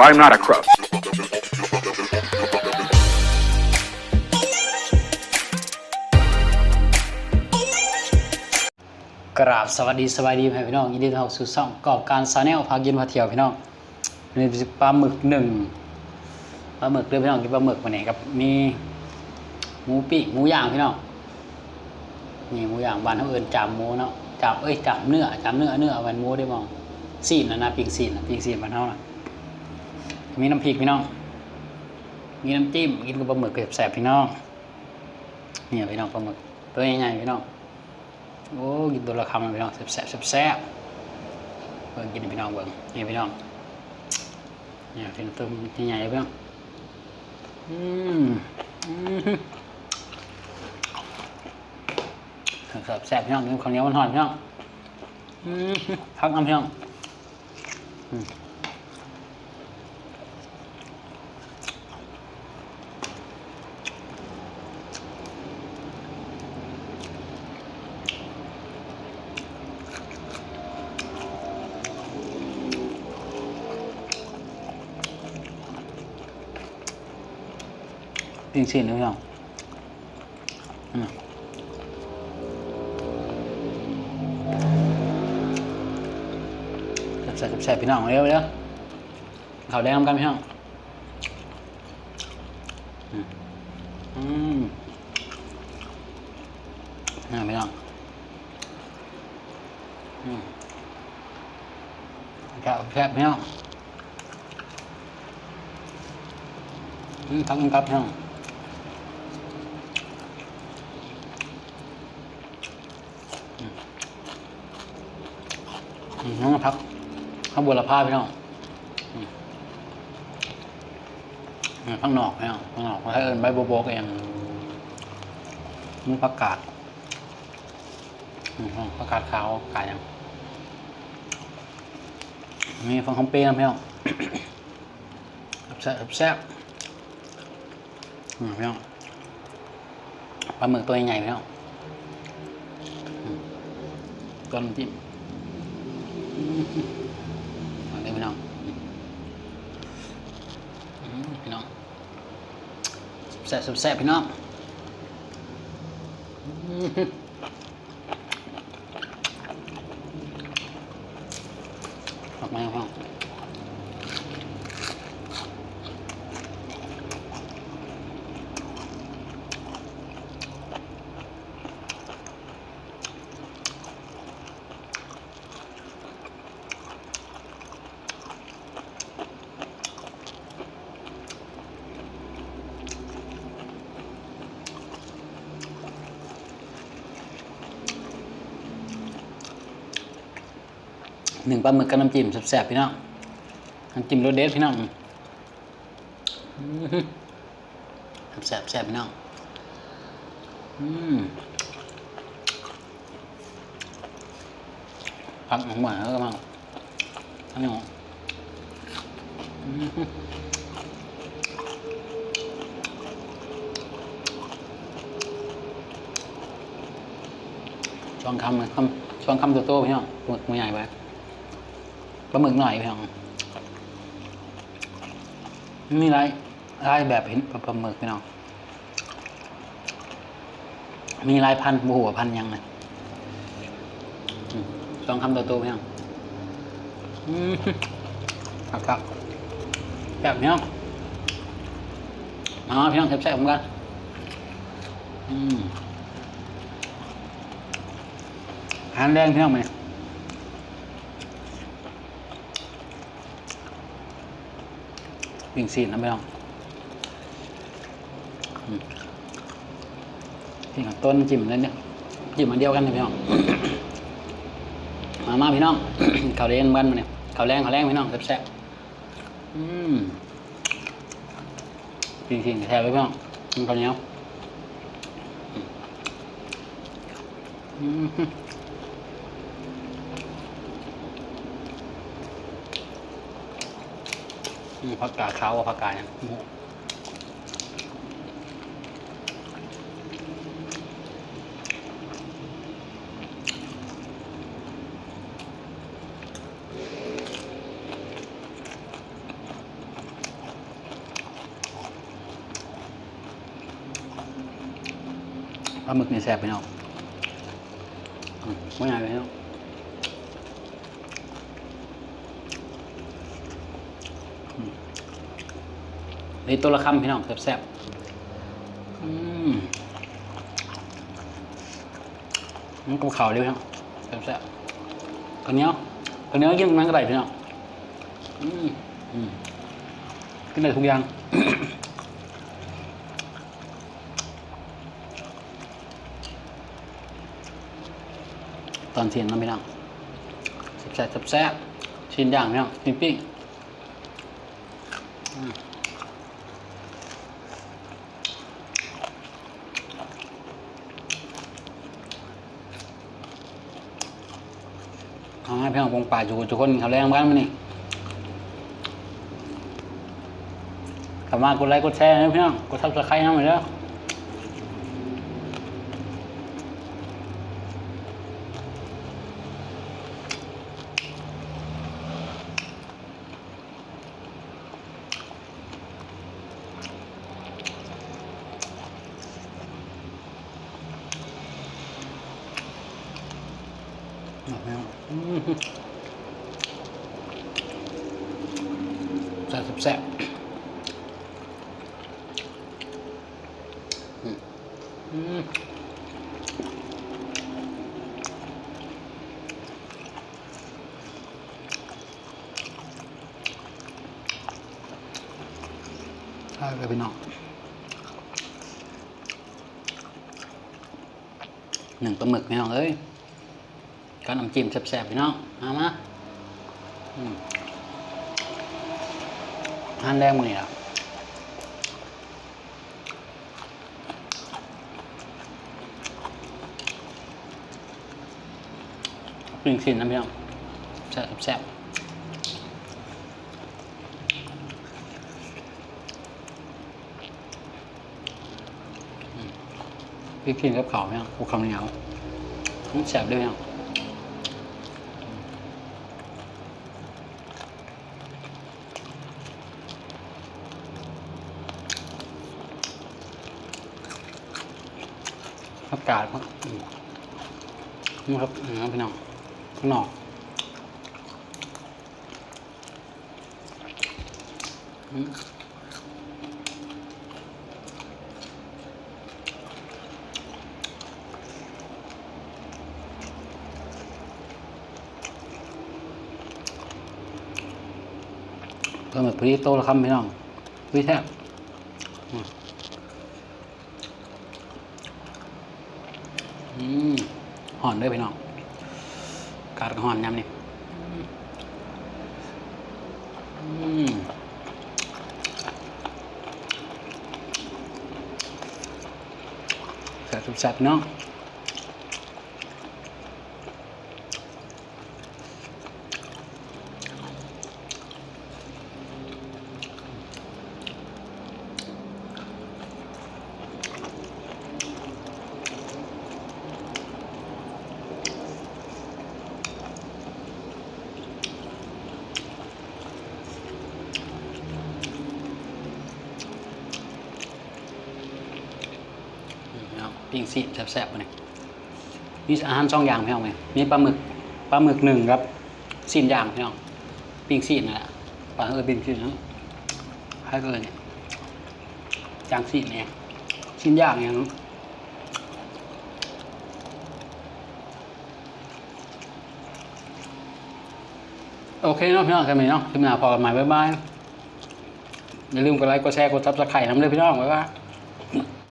so I'm not a crook. กราบสวัสดีสวัสดีพี่น้องยินดีต้อนรับสู่ช่องกอบการซาแนลพากินพาเที่ยวพี่น้องนี่ปลาหมึกหนึ่งปลาหมึกเรื่องพี่น้องกินปลาหมึกมาไหนครับมีหมูปีกหมูย่างพี่น้องนี่หมูย่างบ้านเขาเอิญจามหมูเนาะจามเอ้ยจามเนื้อจามเนื้อเนื้อวันหมูได้มองซีนนะนะปีกซีนนะปีกซีนบ้านเขานะ มีน้ำพริกพี่น้อง มีน้ำจิ้มกินกับปลาหมึกแสบพี่น้องเนี่ยพี่น้องปลาหมึกตัวใหญ่ๆพี่น้องโอ้กินตัวละคำพี่น้องแซ่บแซ่บแซ่บเบิ่งกินพี่น้องเบิ่งเนี่ยพี่น้องเนี่ยเป็นตัวใหญ่ๆพี่น้องอืมอืมแซ่บแซ่บพี่น้องกินข้าวเหนียวมันหอนพี่น้องอืมพักน้ำพี่น้อง ปิ้งชิ้นนะพี่น้องอืมแซ่บแซ่บพี่น้องเร็วเร็วข้าวแดงกันพี่น้องอืมนี่พี่น้องอืมแซ่บแซ่บพี่น้องอืมทั้งกับพี่น้อง อืม น้องพักข้างบนละผ้าพี่น้องข้างนอกพี่น้องข้างนอกเขาให้เอิญใบโบโบกเองมีผักกาดอืมผักาดขาวกาดยังมีฟังคำเป้นะพี่น้องแซ่บแซ่บพี่น้องปลาหมึกตัวใหญ่พี่น้อง ก้อนน้ำจิ้มเอาเลยพี่น้องพี่น้องแซ่บแซ่บพี่น้องออกมาพี่น้อง หนึ่งปลาหมึกกับน้ำจิ้มแซ่บๆพี่น้องน้ำจิ้มรสเด็ดพี่น้องแซ่บแซ่บพี่น้องอืมพักหวานแล้วก็มั่งอันนี้หรออืมช่วงคำนคำช่วงคำตัวโตพี่น้องหมึกมือใหญ่ไป ปลาหมึกหน่อยพี่น้องมีไรลายแบบเห็นปลาปลาหมึกพี่น้องมีลายพันหัวพันยังนะอืมช่วงคำโตๆพี่น้องอืมครับครับแบบพี่น้องมาพี่น้องแซ่บๆเหมือนกันอืมอาหารแดงพี่น้องไหม วิ่งซีนนะพี่น้องอืมพี่กับต้นจิ้มนั่นเนี่ยจิ้มอันเดียวกันนะพี่น้องมามาพี่น้องข้าวแดงบ้านมาเนี่ยข้าวแรงข้าวแรงพี่น้องแซ่บๆอืมจริงๆแท้เลยพี่น้องกินข้าวเหนียวอืม มีผักกาดขาวกัผักกาดเนี่ยหมูปลาหมึกเนี่ยแซ่บไปเนาะไม่ง่ายไปเนาะ นี่ตัวละคำพี่น้องแซ่บๆอืมมันกับข่าวเดียวพี่น้องแซ่บๆข้าวเนี้ยวข้าวเนี้ยวกินมันก็ได้พี่น้องอืมอืมกินได้ทุกอย่างตอนเทียงนะพี่น้องแซ่บๆแซ่บชิ้นย่างพี่น้องปิ้งปิ้ง เอาให้พี่น้องปงป่าอยู่ทุกคนเขาแรงบ้านมานี่กลับมากดไลค์กดแชร์นะพี่น้อง กดซับสไครต์นะเหมือนเดิม เอาไม่เอาอืมแซ่บแซ่บอืมอืมใช่เลยพี่น้องหนึ่งปลาหมึกพี่น้องเอ้ย ก็น้ำจิ้มแซ่บๆพี่น้องมามาอืมทานแรงมือนี่ละปิ้งสินนะพี่น้องแซ่บแซ่บอืมปิ้งสินกับข้าวพี่น้องกูคำเหนียวมันแซ่บด้วยพี่น้อ งอากาศครับนี่ครับอืมพี่น้องข้างนอกเพิ่มแบบพอดีโตแล้วครับพี่น้องวิแทบ อืม ห่อนด้วยพี่น้อง การก็ห่อนยำนี่แซ่บแซ่บๆเนาะ ปิ้งซีแซ่บๆมาเนี่ยมีอาหารสองอย่างพี่น้องไหมมีปลาหมึกปลาหมึกหนึ่งครับซีนย่างพี่น้องปิ้งซีนนั่นแหละปลาเออปิ้งซีนนะให้ก็เลยเนี่ยย่างซีนเนี่ยซีนย่างอย่างนั้นโอเคเนาะพี่น้องกันไหมเนาะคลิปหน้าพอกันใหม่บ๊ายบายอย่าลืมกดไลค์กดแชร์กดซับสไครต์น้ำเลยพี่น้องไว้ว่า